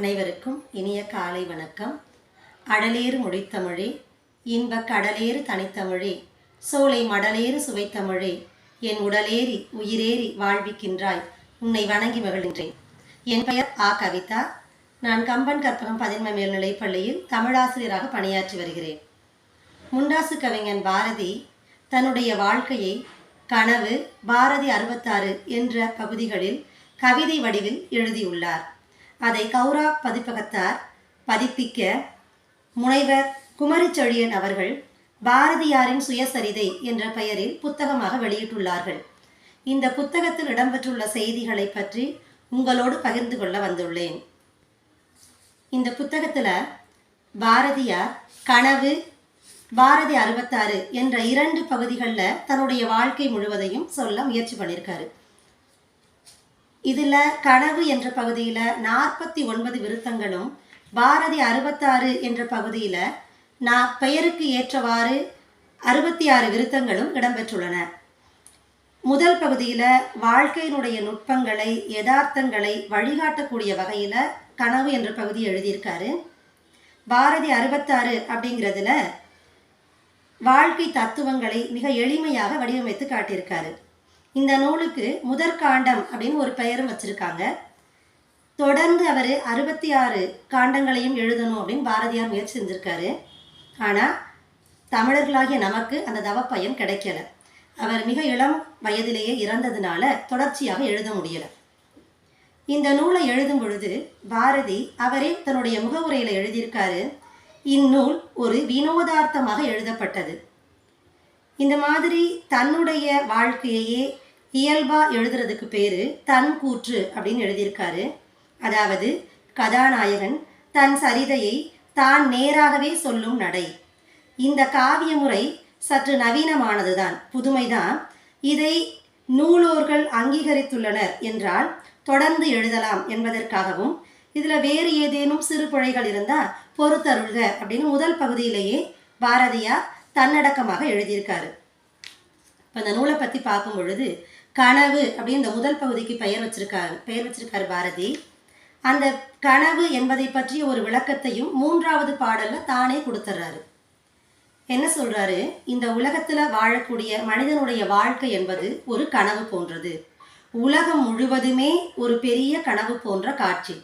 அனைவருக்கும் இனிய காலை வணக்கம். அடலேறு மொழித்தமிழே இன்பக் கடலேறு தனித்தமிழே சோலை மடலேறு சுவைத்தமிழே என் உடலேறி உயிரேறி வாழ்விக்கின்றாய் உன்னை வணங்கி மகிழ்கின்றேன். என் பெயர் ஆ கவிதா. நான் கம்பன் கற்பகம் பதின்ம மேல்நிலைப் பள்ளியில் தமிழாசிரியராக பணியாற்றி வருகிறேன். முண்டாசு கவிஞன் பாரதி தன்னுடைய வாழ்க்கையை கனவு பாரதி அறுபத்தாறு என்ற பகுதிகளில் கவிதை வடிவில் எழுதியுள்ளார். அதை கௌரா பதிப்பகத்தார் பதிப்பிக்க முனைவர் குமரிச்செழியன் அவர்கள் பாரதியாரின் சுயசரிதை என்ற பெயரில் புத்தகமாக வெளியிட்டுள்ளார்கள். இந்த புத்தகத்தில் இடம்பெற்றுள்ள செய்திகளை பற்றி உங்களோடு பகிர்ந்து கொள்ள வந்துள்ளேன். இந்த புத்தகத்தில் பாரதியார் கனவு பாரதி அறுபத்தாறு என்ற இரண்டு பகுதிகளில் தன்னுடைய வாழ்க்கை முழுவதையும் சொல்ல முயற்சி பண்ணியிருக்காரு இதில் கனவு என்ற பகுதியில் நாற்பத்தி ஒன்பது விருத்தங்களும் பாரதி அறுபத்தாறு என்ற பகுதியில் நான் பெயருக்கு ஏற்றவாறு அறுபத்தி ஆறு விருத்தங்களும் இடம்பெற்றுள்ளன. முதல் பகுதியில் வாழ்க்கையினுடைய நுட்பங்களை யதார்த்தங்களை வழிகாட்டக்கூடிய வகையில் கனவு என்ற பகுதி எழுதியிருக்காரு. பாரதி அறுபத்தாறு அப்படிங்கிறதுல வாழ்க்கை தத்துவங்களை மிக எளிமையாக வடிவமைத்து காட்டியிருக்காரு. இந்த நூலுக்கு முதற்காண்டம் அப்படின்னு ஒரு பெயரும் வச்சிருக்காங்க. தொடர்ந்து அவர் அறுபத்தி ஆறு காண்டங்களையும் எழுதணும் அப்படின்னு பாரதியார் முயற்சி செஞ்சிருக்காரு. ஆனால் தமிழர்களாகிய நமக்கு அந்த தவப்பயன் கிடைக்கல. அவர் மிக இளம் வயதிலேயே இறந்ததுனால தொடர்ச்சியாக எழுத முடியல. இந்த நூலை எழுதும் பொழுது பாரதி அவரே தன்னுடைய முகவுரையில் எழுதியிருக்காரு இந்நூல் ஒரு வினோதார்த்தமாக எழுதப்பட்டது. இந்த மாதிரி தன்னுடைய வாழ்க்கையையே இயல்பா எழுதுறதுக்கு பேரு தன் கூற்று அப்படின்னு எழுதியிருக்காரு. அதாவது கதாநாயகன் தன் சரிதையை தான் நேராகவே சொல்லும் நடை. இந்த காவிய முறை சற்று நவீனமானதுதான் புதுமைதான். இதை நூலோர்கள் அங்கீகரித்துள்ளனர் என்றால் தொடர்ந்து எழுதலாம் என்பதற்காகவும் இதில் வேறு ஏதேனும் சிறு பிழைகள் இருந்தால் பொறுத்தருள்க அப்படின்னு முதல் பகுதியிலேயே பாரதியார் தன்னடக்கமாக எழுதியிருக்காரு. இப்போ இந்த நூலை பற்றி பார்க்கும் பொழுது கனவு அப்படின்னு இந்த முதல் பகுதிக்கு பெயர் வச்சிருக்காரு பெயர் வச்சிருக்காரு பாரதி. அந்த கனவு என்பதை பற்றிய ஒரு விளக்கத்தையும் மூன்றாவது பாடலில் தானே கொடுத்துட்றாரு என்ன சொல்கிறாரு இந்த உலகத்தில் வாழக்கூடிய மனிதனுடைய வாழ்க்கை என்பது ஒரு கனவு போன்றது. உலகம் முழுவதுமே ஒரு பெரிய கனவு போன்ற காட்சி.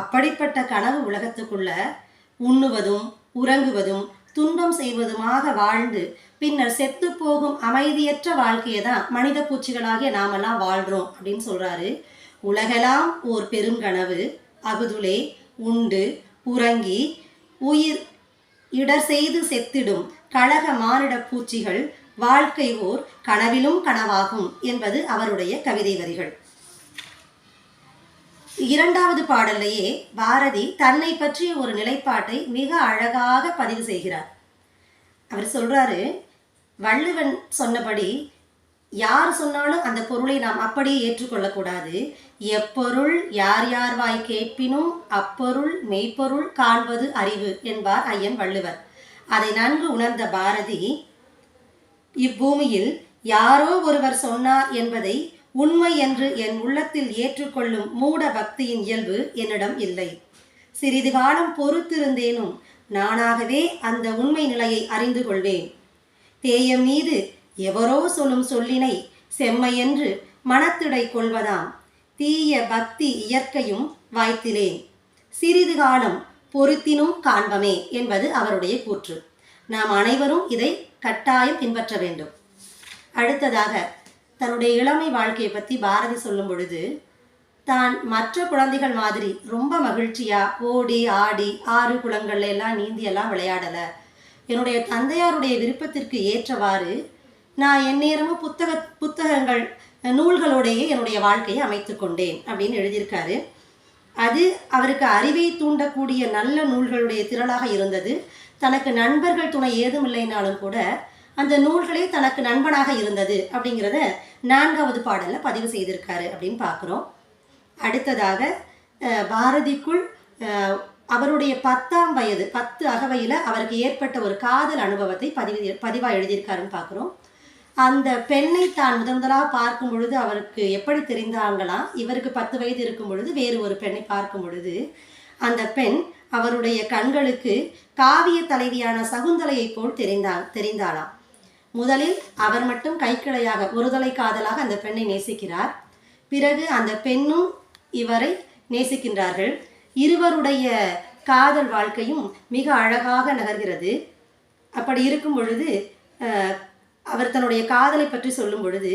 அப்படிப்பட்ட கனவு உலகத்துக்குள்ள உண்ணுவதும் உறங்குவதும் துன்பம் செய்வதுமாக வாழ்ந்து பின்னர் செத்து போகும் அமைதியற்ற வாழ்க்கையை தான் மனித பூச்சிகளாகிய நாமெல்லாம் வாழ்றோம் அப்படின்னு சொல்றாரு. உலகெல்லாம் ஓர் பெருங்கனவு அகுதுலே உண்டு உறங்கி உயிர் இடர் செய்து செத்திடும் கழக மானிட பூச்சிகள் வாழ்க்கை ஓர் கனவிலும் கனவாகும் என்பது அவருடைய கவிதை வரிகள். இரண்டாவது பாடல்லையே பாரதி தன்னை பற்றிய ஒரு நிலைப்பாட்டை மிக அழகாக பதிவு செய்கிறார். அவர் சொல்றாரு வள்ளுவன் சொன்னபடி யார் சொன்னாலும் அந்த பொருளை நாம் அப்படியே ஏற்றுக்கொள்ளக்கூடாது. எப்பொருள் யார் யார் வாய் கேட்பினும் அப்பொருள் மெய்ப்பொருள் காண்பது அறிவு என்பார் ஐயன் வள்ளுவர். அதை நன்கு உணர்ந்த பாரதி இப்பூமியில் யாரோ ஒருவர் சொன்னார் என்பதை உண்மை என்று என் உள்ளத்தில் ஏற்றுக்கொள்ளும் மூட பக்தியின் இயல்பு என்னிடம் இல்லை. சிறிது காலம் பொறுத்திருந்தேனும் நானாகவே அந்த உண்மை நிலையை அறிந்து கொள்வேன். தேயம் மீது எவரோ சொல்லும் சொல்லினை செம்மையென்று மனத்திடை கொள்வதாம். தீய பக்தி இயற்கையும் வாய்த்திலேன். சிறிது காலம் பொருத்தினும் காண்பமே என்பது அவருடைய கூற்று. நாம் அனைவரும் இதை கட்டாயம் பின்பற்ற வேண்டும். அடுத்ததாக தன்னுடைய இளமை வாழ்க்கையை பற்றி பாரதி சொல்லும் பொழுது தான் மற்ற குழந்தைகள் மாதிரி ரொம்ப மகிழ்ச்சியாக ஓடி ஆடி ஆறு குளங்கள்ல எல்லாம் நீந்தியெல்லாம் விளையாடலை. என்னுடைய தந்தையாருடைய விருப்பத்திற்கு ஏற்றவாறு நான் எந்நேரமும் புத்தக புத்தகங்கள் நூல்களோடையே என்னுடைய வாழ்க்கையை அமைத்து கொண்டேன் அப்படின்னு எழுதியிருக்காரு. அது அவருக்கு அறிவை தூண்டக்கூடிய நல்ல நூல்களுடைய திரளாக இருந்தது. தனக்கு நண்பர்கள் துணை ஏதும் இல்லைனாலும் கூட அந்த நூல்களே தனக்கு நண்பனாக இருந்தது அப்படிங்கிறத நான்காவது பாடலில் பதிவு செய்திருக்காரு அப்படின்னு பார்க்குறோம். அடுத்ததாக பாரதிக்குள் அவருடைய பத்தாம் வயது பத்து அகவையில் அவருக்கு ஏற்பட்ட ஒரு காதல் அனுபவத்தை பதிவு பதிவாக எழுதியிருக்காருன்னு பார்க்குறோம். அந்த பெண்ணை தான் முதன் முதலாக பார்க்கும் பொழுது அவருக்கு எப்படி தெரிந்தாங்களாம் இவருக்கு பத்து வயது இருக்கும் பொழுது வேறு ஒரு பெண்ணை பார்க்கும் பொழுது அந்த பெண் அவருடைய கண்களுக்கு காவிய தலைவியான சகுந்தலையைப் போல் தெரிந்தா தெரிந்தாளாம். முதலில் அவர் மட்டும் கைக்கிளையாக ஒருதலை காதலாக அந்த பெண்ணை நேசிக்கிறார். பிறகு அந்த பெண்ணும் இவரை நேசிக்கின்றார்கள். இருவருடைய காதல் வாழ்க்கையும் மிக அழகாக நகர்கிறது. அப்படி இருக்கும் பொழுது அவர் தன்னுடைய காதலை பற்றி சொல்லும் பொழுது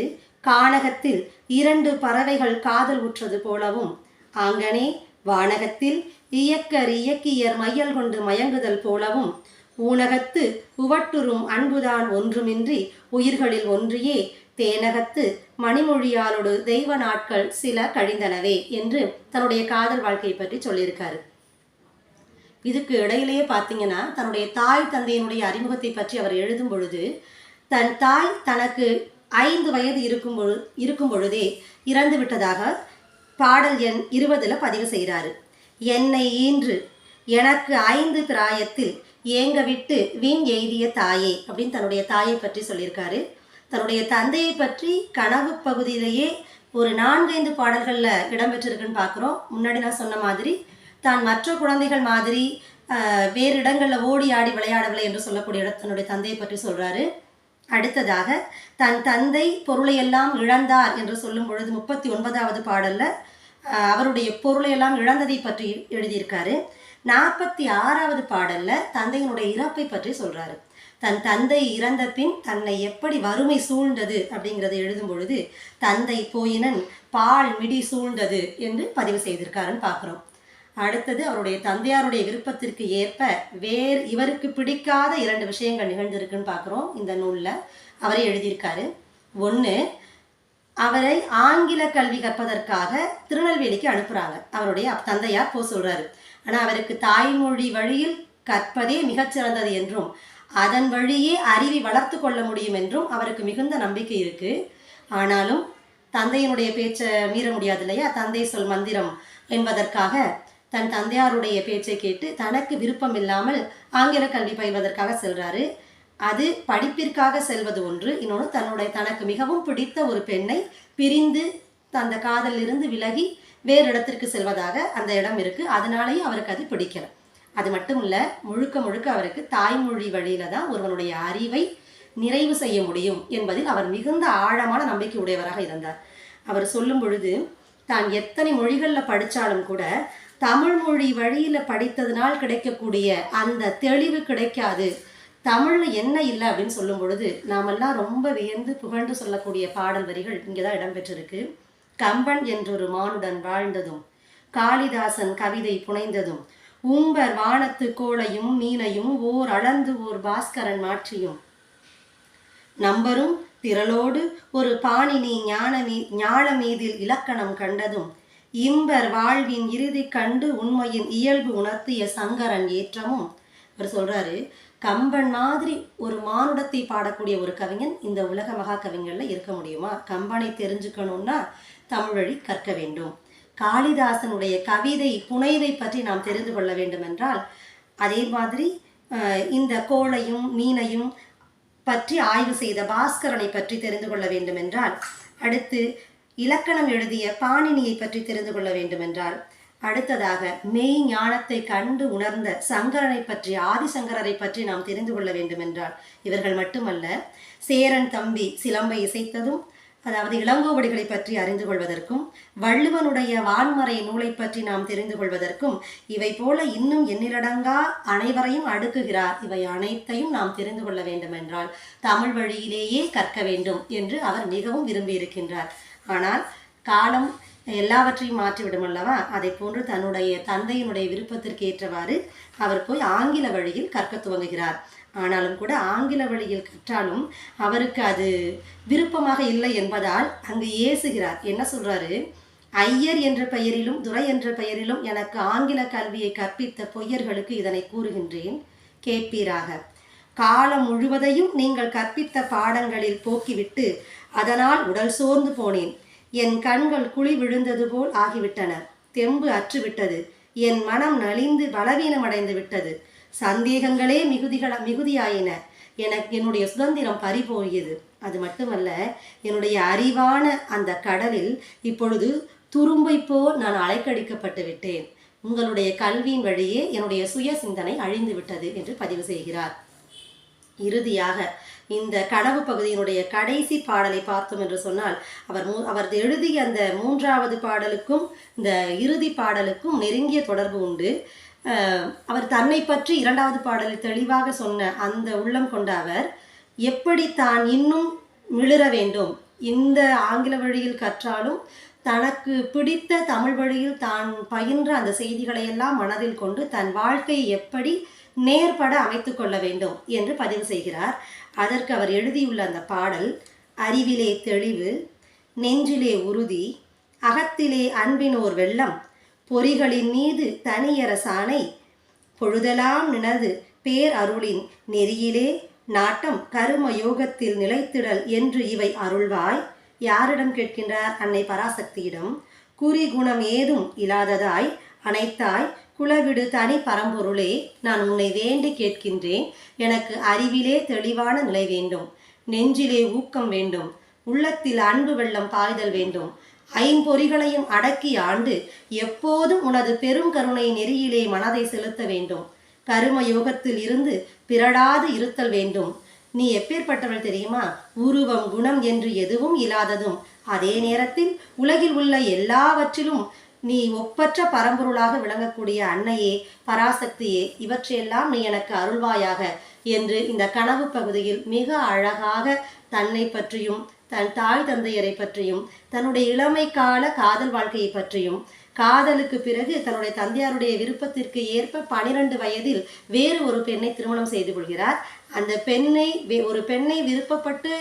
கானகத்தில் இரண்டு பறவைகள் காதல் உற்றது போலவும் ஆங்கனே வானகத்தில் இயக்கர் இயக்கியர் மையல் கொண்டு மயங்குதல் போலவும் ஊனகத்து உவட்டுறும் அன்புதான் ஒன்றுமின்றி உயிர்களில் ஒன்றியே. தேனகத்து மணிமொழியாலோடு தெய்வ நாட்கள் சில கழிந்தனவே என்று தன்னுடைய காதல் வாழ்க்கையை பற்றி சொல்லியிருக்காரு. இதுக்கு இடையிலேயே பார்த்தீங்கன்னா தன்னுடைய தாய் தந்தையினுடைய அறிமுகத்தை பற்றி அவர் எழுதும் பொழுது தன் தாய் தனக்கு ஐந்து வயது இருக்கும் பொழு இருக்கும் பொழுதே இறந்து விட்டதாக பாடல் எண் இருபதில் பதிவு செய்கிறாரு. என்னை ஈன்று எனக்கு ஐந்து பிராயத்தில் ஏங்க விட்டு வீண் எய்திய தாயே அப்படின்னு தன்னுடைய தாயை பற்றி சொல்லியிருக்காரு. தன்னுடைய தந்தையை பற்றி கனவு பகுதியிலேயே ஒரு நான்கைந்து பாடல்களில் இடம்பெற்றிருக்குன்னு பார்க்குறோம். முன்னாடி நான் சொன்ன மாதிரி தான் மற்ற குழந்தைகள் மாதிரி வேறு இடங்களில் ஓடி ஆடி விளையாடவில்லை என்று சொல்லக்கூடிய தன்னுடைய தந்தையை பற்றி சொல்கிறாரு அடுத்ததாக தன் தந்தை பொருளையெல்லாம் இழந்தார் என்று சொல்லும் பொழுது முப்பத்தி ஒன்பதாவது பாடலில் அவருடைய பொருளையெல்லாம் இழந்ததை பற்றி எழுதியிருக்காரு. நாற்பத்தி ஆறாவது பாடல்ல தந்தையினுடைய இறப்பை பற்றி சொல்றாரு. தன் தந்தை இறந்த பின் தன்னை எப்படி வறுமை சூழ்ந்தது அப்படிங்கிறத எழுதும் பொழுது தந்தை போயினன் பால் மிடி சூழ்ந்தது என்று பதிவு செய்திருக்காருன்னு பார்க்குறோம். அடுத்தது அவருடைய தந்தையாருடைய விருப்பத்திற்கு ஏற்ப வேறு இவருக்கு பிடிக்காத இரண்டு விஷயங்கள் நிகழ்ந்திருக்குன்னு பார்க்குறோம். இந்த நூலில் அவரே எழுதியிருக்காரு. ஒன்று அவரை ஆங்கில கல்வி கற்பதற்காக திருநெல்வேலிக்கு அனுப்புகிறாங்க அவருடைய தந்தையார் போ சொல்கிறாரு ஆனால் அவருக்கு தாய்மொழி வழியில் கற்பதே மிகச்சிறந்தது என்றும் அதன் வழியே அறிவை வளர்த்து கொள்ள முடியும் என்றும் அவருக்கு மிகுந்த நம்பிக்கை இருக்கு. ஆனாலும் தந்தையினுடைய பேச்சை மீற முடியாது இல்லையா? தந்தை சொல் மந்திரம் என்பதற்காக தன் தந்தையாருடைய பேச்சை கேட்டு தனக்கு விருப்பம் இல்லாமல் ஆங்கில கல்வி பயில்வதற்காக செல்றாரு. அது படிப்பிற்காக செல்வது ஒன்று. இன்னொன்று தன்னுடைய தனக்கு மிகவும் பிடித்த ஒரு பெண்ணை பிரிந்து அந்த காதலிலிருந்து விலகி வேறு இடத்திற்கு செல்வதாக அந்த இடம் இருக்கு. அதனாலேயே அவருக்கு அது பிடிக்கல. அது மட்டும் இல்ல முழுக்க முழுக்க அவருக்கு தாய்மொழி வழியில தான் ஒருவனுடைய அறிவை நிறைவு செய்ய முடியும் என்பதில் அவர் மிகுந்த ஆழமான நம்பிக்கை உடையவராக இருந்தார். அவர் சொல்லும் பொழுது தான் எத்தனை மொழிகளில் படித்தாலும் கூட தமிழ் மொழி வழியில் படித்ததினால் கிடைக்கக்கூடிய அந்த தெளிவு கிடைக்காது. தமிழில் என்ன இல்லை? அப்படின்னு சொல்லும் பொழுது நாமெல்லாம் ரொம்ப வியந்து புகழ்ந்து சொல்லக்கூடிய பாடல் வரிகள் இங்கே தான் இடம்பெற்றிருக்கு. கம்பன் என்றொரு மானுடன் வாழ்ந்ததும் காளிதாசன் கவிதை புனைந்ததும் உம்பர் வானத்து கோளையும் மீனையும் ஓர் அளந்து ஓர் பாஸ்கரன் மாற்றியும். நம்பரும் திரளோடு ஒரு பாணினி ஞானமீ ஞாழமீதில் இலக்கணம் கண்டதும் இம்பர் வாழ்வின் இறுதி கண்டு உண்மையின் இயல்பு உணர்த்திய சங்கரன் ஏற்றமும் இவர் சொல்றாரு கம்பன் மாதிரி ஒரு மானுடத்தை பாடக்கூடிய ஒரு கவிஞன் இந்த உலக மகா கவிஞர்ல இருக்க முடியுமா? கம்பனை தெரிஞ்சுக்கணும்னா தமிழ் வழி கற்க வேண்டும். காளிதாசனுடைய கவிதை புனைவை பற்றி நாம் தெரிந்து கொள்ள வேண்டும் என்றால் அதே மாதிரி இந்த கோளையும் மீனையும் பற்றி ஆய்வு செய்த பாஸ்கரனை பற்றி தெரிந்து கொள்ள வேண்டும் என்றால் அடுத்து இலக்கணம் எழுதிய பாணினியை பற்றி தெரிந்து கொள்ள வேண்டும் என்றால் அடுத்ததாக மெய் ஞானத்தை கண்டு உணர்ந்த சங்கரனை பற்றி ஆதிசங்கரரை பற்றி நாம் தெரிந்து கொள்ள வேண்டும் என்றால் இவர்கள் மட்டுமல்ல சேரன் தம்பி சிலம்பை இசைத்ததும் அதாவது இளங்கோவடிகளை பற்றி அறிந்து கொள்வதற்கும் வள்ளுவனுடைய வான்மறை நூலை பற்றி நாம் தெரிந்து கொள்வதற்கும் இவை போல இன்னும் எண்ணிலடங்கா அனைவரையும் அடுக்குகிறார். இவை அனைத்தையும் நாம் தெரிந்து கொள்ள வேண்டும் என்றால் தமிழ் வழியிலேயே கற்க வேண்டும் என்று அவர் மிகவும் விரும்பியிருக்கின்றார். ஆனால் காலம் எல்லாவற்றையும் மாற்றிவிடும் அல்லவா அதை போன்று தன்னுடைய தந்தையினுடைய விருப்பத்திற்கு ஏற்றவாறு அவர் போய் ஆங்கில வழியில் கற்க துவங்குகிறார். ஆனாலும் கூட ஆங்கில வழியில் கற்றாலும் அவருக்கு அது விருப்பமாக இல்லை என்பதால் அங்கு ஏசுகிறார். என்ன சொல்றாரு? ஐயர் என்ற பெயரிலும் துரை என்ற பெயரிலும் எனக்கு ஆங்கில கல்வியை கற்பித்த பொய்யர்களுக்கு இதனை கூறுகின்றேன். கேட்பீராக. காலம் முழுவதையும் நீங்கள் கற்பித்த பாடங்களில் போக்கிவிட்டு அதனால் உடல் சோர்ந்து போனேன். என் கண்கள் குழி விழுந்தது போல் ஆகிவிட்டன. தெம்பு அற்றுவிட்டது. என் மனம் நலிந்து பலவீனமடைந்து விட்டது. சந்தேகங்களே மிகுதிகள மிகுதியாயின. எனக்கு என்னுடைய சுதந்திரம் பறிபோகியது. அது மட்டுமல்ல என்னுடைய அறிவான அந்த கடலில் இப்பொழுது துரும்பை போல் நான் அலைக்கடிக்கப்பட்டு விட்டேன். உங்களுடைய கல்வியின் வழியே என்னுடைய சுய சிந்தனை அழிந்து விட்டது என்று பதிவு செய்கிறார். இறுதியாக இந்த கனவு பகுதியினுடைய கடைசி பாடலை பார்த்தோம் என்று சொன்னால் அவர் மூ அவர் எழுதிய அந்த மூன்றாவது பாடலுக்கும் இந்த இறுதி பாடலுக்கும் நெருங்கிய தொடர்பு உண்டு. அவர் தன்னை பற்றி இரண்டாவது பாடலில் தெளிவாக சொன்ன அந்த உள்ளம் கொண்ட அவர் எப்படி தான் இன்னும் மிளிர வேண்டும்? இந்த ஆங்கில வழியில் கற்றாலும் தனக்கு பிடித்த தமிழ் வழியில் தான் பயின்ற அந்த செய்திகளை எல்லாம் மனதில் கொண்டு தன் வாழ்க்கையை எப்படி நேர்பட அமைத்து கொள்ள வேண்டும்? என்று பதிவு செய்கிறார். அதற்கு அவர் எழுதியுள்ள அந்த பாடல் அறிவிலே தெளிவு நெஞ்சிலே உறுதி அகத்திலே அன்பினோர் வெள்ளம் பொறிகளின் மீது தனியரசானை பொழுதெல்லாம் நினது பேர் அருளின் நெறியிலே நாட்டம் கரும யோகத்தில் நிலைத்திடல் என்று இவை அருள்வாய் யாரிடம் கேட்கின்றார் அன்னை பராசக்தியிடம் குறி குணம் ஏதும் இல்லாததாய் அனைத்தாய் குலவிடு தனி பரம்பொருளே நான் உன்னை வேண்டி கேட்கின்றேன். எனக்கு அறிவிலே தெளிவான நிலை வேண்டும். நெஞ்சிலே ஊக்கம் வேண்டும். உள்ளத்தில் அன்பு வெள்ளம் பாய்தல் வேண்டும். ஐம்பொறிகளையும் அடக்கி ஆண்டு எப்போதும் உனது பெரும் கருணை நெறியிலே மனதை செலுத்த வேண்டும். கரும யோகத்தில் இருந்து பிறடாது இருத்தல் வேண்டும். நீ எப்பேற்பட்டவள் தெரியுமா? உருவம் குணம் என்று எதுவும் இல்லாததும் அதே நேரத்தில் உலகில் உள்ள எல்லாவற்றிலும் நீ ஒப்பற்ற பரம்பொருளாக விளங்கக்கூடிய அன்னையே பராசக்தியே இவற்றையெல்லாம் நீ எனக்கு அருள்வாயாக என்று இந்த கனவு பகுதியில் மிக அழகாக தன்னை பற்றியும் தன் தாய் தந்தையரை பற்றியும் தன்னுடைய இளமை கால காதல் வாழ்க்கையை பற்றியும் காதலுக்கு பிறகு தன்னுடைய தந்தையாருடைய விருப்பத்திற்கு ஏற்ப பனிரெண்டு வயதில் வேறு ஒரு பெண்ணை திருமணம் செய்து கொள்கிறார். அந்த பெண்ணை வே- ஒரு பெண்ணை விருப்பப்பட்டு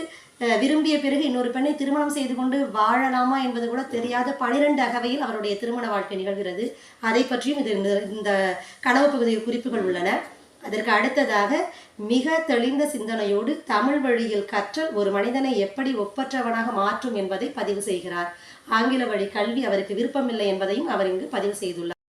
விரும்பிய பிறகு இன்னொரு பெண்ணை திருமணம் செய்து கொண்டு வாழலாமா என்பது கூட தெரியாத பனிரெண்டு அகவையில் அவருடைய திருமண வாழ்க்கை நிகழ்கிறது. அதை பற்றியும் இது இந்த- இந்த கனவு பகுதியில் குறிப்புகள் உள்ளன. அதற்கு அடுத்ததாக மிக தெளிந்த சிந்தனையோடு தமிழ் வழியில் கற்றல் ஒரு மனிதனை எப்படி ஒப்பற்றவனாக மாற்றும் என்பதை பதிவு செய்கிறார். ஆங்கில வழி கல்வி அவருக்கு விருப்பமில்லை என்பதையும் அவர் இங்கு பதிவு செய்துள்ளார்.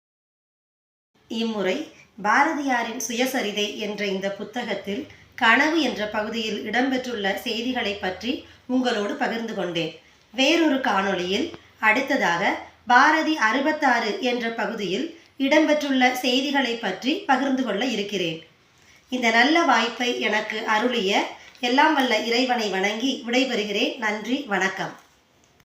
இம்முறை பாரதியாரின் சுயசரிதை என்ற இந்த புத்தகத்தில் கனவு என்ற பகுதியில் இடம்பெற்றுள்ள செய்திகளை பற்றி உங்களோடு பகிர்ந்து கொண்டேன். வேறொரு காணொளியில் அடுத்ததாக பாரதி அறுபத்தாறு என்ற பகுதியில் இடம்பெற்றுள்ள செய்திகளை பற்றி பகிர்ந்து கொள்ள இருக்கிறேன். இந்த நல்ல வாய்ப்பை எனக்கு அருளிய எல்லாம் வல்ல இறைவனை வணங்கி விடைபெறுகிறேன். நன்றி வணக்கம்.